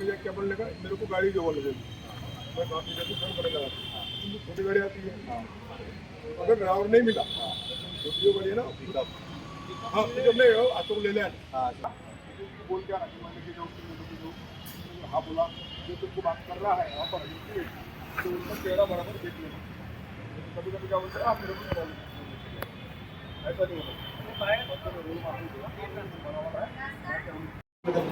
मुझे क्या बोलने का? मेरे को गाड़ी जो बोले फ़ोन करेगा छोटी गाड़ी आती है। अगर ड्राइवर नहीं मिला छोटी जो गाड़ी है ना पिकअप हाँ पिकअप नहीं हो तो ले ले। बोल के जो हाँ बोला जो तुमको बात कर रहा है वहाँ पर तो उसका चेहरा बराबर देख लेना कभी कभी क्या बोलते हैं आप मेरे को ऐसा नहीं होता।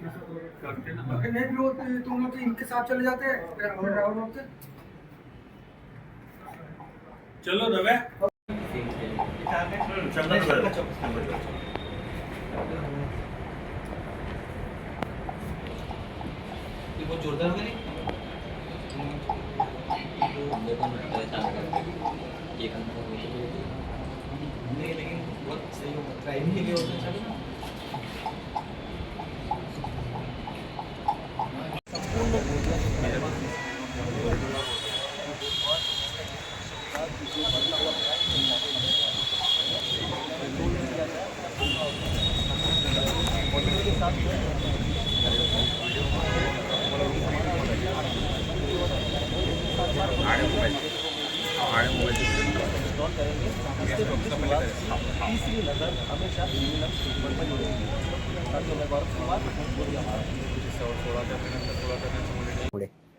नहीं भी होते तुम लोग इनके साथ चले जाते लोग के चलो सर बहुत जोरदार होगा नहीं नहीं लेकिन बहुत सही होगा ड्राइविंग के लिए होता है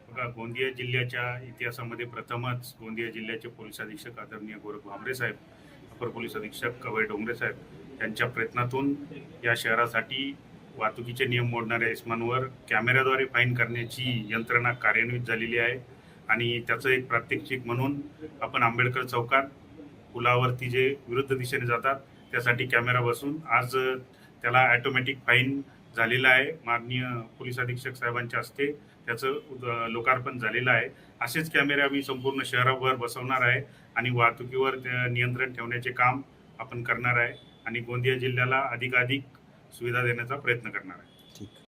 बघा गोंदिया जिल्ह्याच्या इतिहासामध्ये प्रथमच गोंदिया जिल्ह्याचे पोलीस अधीक्षक आदरणीय गोरख भांबरे साहेब अपर पोलीस अधीक्षक कवय डोंगरे साहेब यांच्या प्रयत्नातून या शहरासाठी वाहतुकीचे नियम मोडणाऱ्या इस्मांवर कॅमेऱ्याद्वारे फाईन करण्याची यंत्रणा कार्यान्वित झालेली आहे. आणि त्याचं एक प्रात्यक्षिक म्हणून आपण आंबेडकर चौकात पुलावरती जे विरुद्ध दिशेने जातात त्यासाठी कॅमेरा बसून आज त्याला ॲटोमॅटिक फाईन झालेला आहे. माननीय पोलीस अधीक्षक साहेबांच्या हस्ते त्याचं उद- लोकार्पण झालेलं आहे. असेच कॅमेरे आम्ही संपूर्ण शहराभर बसवणार आहे आणि वाहतुकीवर नियंत्रण ठेवण्याचे काम आपण करणार आहे आणि गोंदिया जिल्ह्याला अधिकाधिक सुविधा देण्याचा प्रयत्न करणार आहे.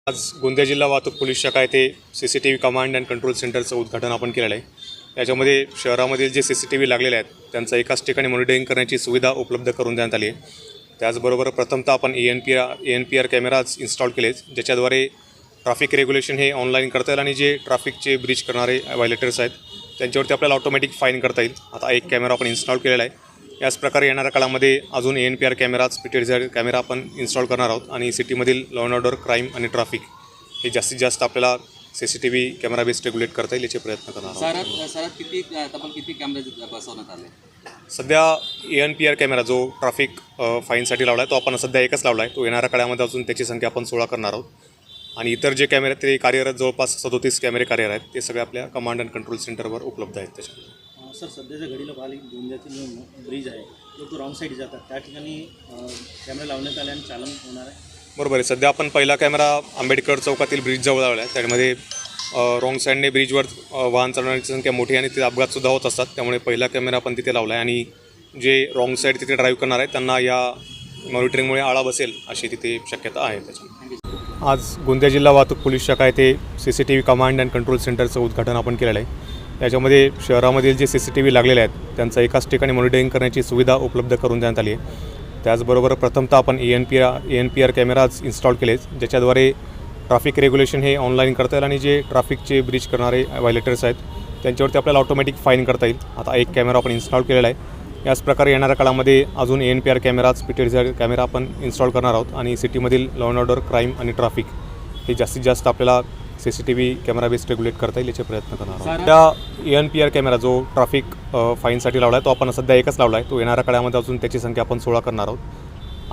आज गोंदिया जिल्हा वाहतूक पोलीस शाखा येथे C C T V command and control सेंटरचं उद्घाटन आपण केलेलं आहे. याच्यामध्ये शहरामधील जे सी सी टी व्ही लागलेले आहेत त्यांचं एकाच ठिकाणी मॉनिटरिंग करण्याची सुविधा उपलब्ध करून देण्यात आली आहे. त्याचबरोबर प्रथमतः आपण A N P R A N P R cameras install केले ज्याच्याद्वारे ट्रॅफिक रेग्युलेशन हे ऑनलाईन करता येईल आणि जे ट्रॅफिकचे ब्रिज करणारे व्हायलेटर्स आहेत त्यांच्यावरती आपल्याला ऑटोमॅटिक फाईन करता येईल. आता एक कॅमेरा आपण इन्स्टॉल केलेला आहे. याच प्रकारे येणाऱ्या काळामध्ये अजून A N P R cameras P PTR camera आपण इन्स्टॉल करणार आहोत आणि सिटीमधील लॉ अँड ऑर्डर क्राईम आणि ट्रॅफिक हे जास्तीत जास्त आपल्याला C C T V camera based regulate करता येईल याचे प्रयत्न करणार आहोत. सरात सरात किती तब्बल किती कॅमेरे बसवण्यात आले? सध्या A N P R camera जो ट्रॅफिक फाईनसाठी लावला आहे तो आपण सध्या एकच लावला आहे तो येणाऱ्या काळामध्ये अजून त्याची संख्या आपण सोळा करणार आहोत. आणि इतर जे कॅमेरे आहेत ते कार्यरत जवळपास सदोतीस कॅमेरे कार्यरत आहेत. ते सगळे आपल्या कमांड अँड कंट्रोल सेंटरवर उपलब्ध आहेत त्याच्यामध्ये. सर सध्याच्या घडीला पाहिली गोंदियातील जो ब्रिज आहे लोक रॉंग साईड जातात. त्या ठिकाणी कॅमेरा लावण्यात आले आणि चालन होणार आहे. बरोबर आहे. सध्या आपण पहिला कॅमेरा आंबेडकर चौकातील ब्रिजजवळ लावला आहे. त्यामध्ये रॉंग साईडने ब्रिजवर वाहन चालवण्याची संख्या मोठी आणि तिथे अपघातसुद्धा होत असतात. त्यामुळे पहिला कॅमेरा आपण तिथे लावला आहे आणि जे रॉंग साईड तिथे ड्राईव्ह करणार आहे त्यांना या मॉनिटरिंगमुळे आळा बसेल अशी तिथे शक्यता आहे त्याच्या आज गोंदिया जिल्हा वाहतूक पोलीस शाखा येथे C C T V command and control सेंटरचं उद्घाटन आपण केलेलं आहे. याच्यामध्ये शहरामधील जे सी सी टी व्ही लागलेले आहेत त्यांचं एकाच ठिकाणी मॉनिटरिंग करण्याची सुविधा उपलब्ध करून देण्यात आली आहे. त्याचबरोबर प्रथमतः आपण A N P R A N P R cameras install केले ज्याच्याद्वारे ट्रॅफिक रेग्युलेशन हे ऑनलाईन करता येईल आणि जे ट्रॅफिकचे ब्रिज करणारे व्हायलेटर्स आहेत त्यांच्यावरती आपल्याला ऑटोमॅटिक फाईन करता येईल. आता एक कॅमेरा आपण इन्स्टॉल केलेला आहे. याच प्रकारे येणाऱ्या काळामध्ये अजून A N P R cameras PTR camera आपण इन्स्टॉल करणार आहोत आणि सिटीमधील लॉ अँड ऑर्डर क्राईम आणि ट्रॅफिक हे जास्तीत जास्त आपल्याला C C T V camera based regulate करता येईल याचे प्रयत्न करणार आहोत. त्या एन पी आर कॅमेरा जो ट्रॅफिक फाईनसाठी लावला आहे तो आपण सध्या एकच लावला आहे तो येणाऱ्या काळामध्ये अजून त्याची संख्या आपण सोळा करणार आहोत.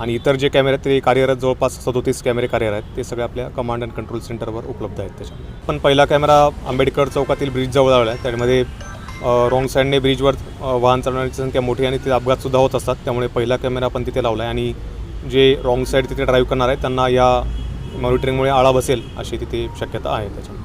आणि इतर जे कॅमेरे आहेत ते कार्यरत जवळपास सदोतीस कॅमेरे कार्यरत आहेत. ते सगळे आपल्या कमांड अँड कंट्रोल सेंटरवर उपलब्ध आहेत त्याच्यामध्ये. पण पहिला कॅमेरा आंबेडकर चौकातील ब्रिजजवळ लावला आहे. त्यामध्ये रॉंग साईडने ब्रिजवर वाहन चालवण्याची संख्या मोठी आहे आणि तिथे अपघातसुद्धा होत असतात. त्यामुळे पहिला कॅमेरा आपण तिथे लावला आहे आणि जे रॉंग साईड तिथे ड्राईव्ह करणार आहेत त्यांना या मॉनिटरिंगमुळे आळा बसेल अशी तिथे शक्यता आहे त्याच्यामध्ये.